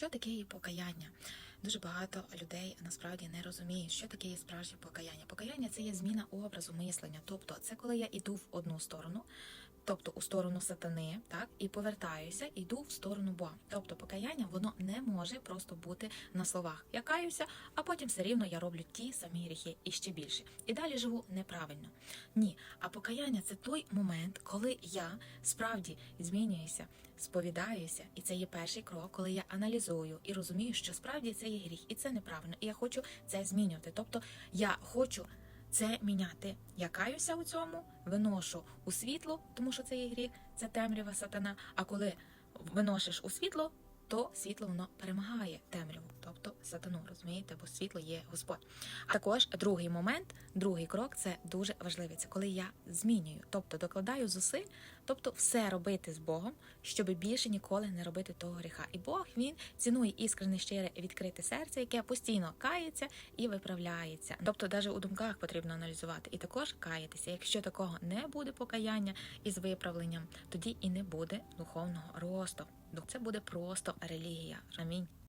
Що таке є покаяння? Дуже багато людей насправді не розуміють, що таке є справжнє покаяння. Покаяння це є зміна образу мислення. Тобто, це коли я йду в одну сторону, тобто у сторону сатани, так і повертаюся, йду в сторону Бога. Тобто, покаяння воно не може просто бути на словах. Я каюся, а потім все рівно я роблю ті самі гріхи і ще більше. І далі живу неправильно. Ні, а покаяння це той момент, коли я справді змінююся, сповідаюся, і це є перший крок, коли я аналізую і розумію, що справді це є гріх, і це неправильно. І я хочу це змінювати. Тобто я хочу. Це міняти. Я каюся у цьому, виношу у світло, тому що це є гріх, це темрява сатана. А коли виносиш у світло, то світло воно перемагає темряву, тобто сатану, розумієте, бо світло є Господь. А також другий момент, другий крок це дуже важливий. Це коли я змінюю, тобто докладаю зусиль, тобто все робити з Богом, щоб більше ніколи не робити того гріха. І Бог він цінує іскрене щире відкрите серце, яке постійно кається і виправляється. Тобто, навіть у думках потрібно аналізувати і також каятися. Якщо такого не буде покаяння із виправленням, тоді і не буде духовного росту. Це буде просто релігія. Амінь.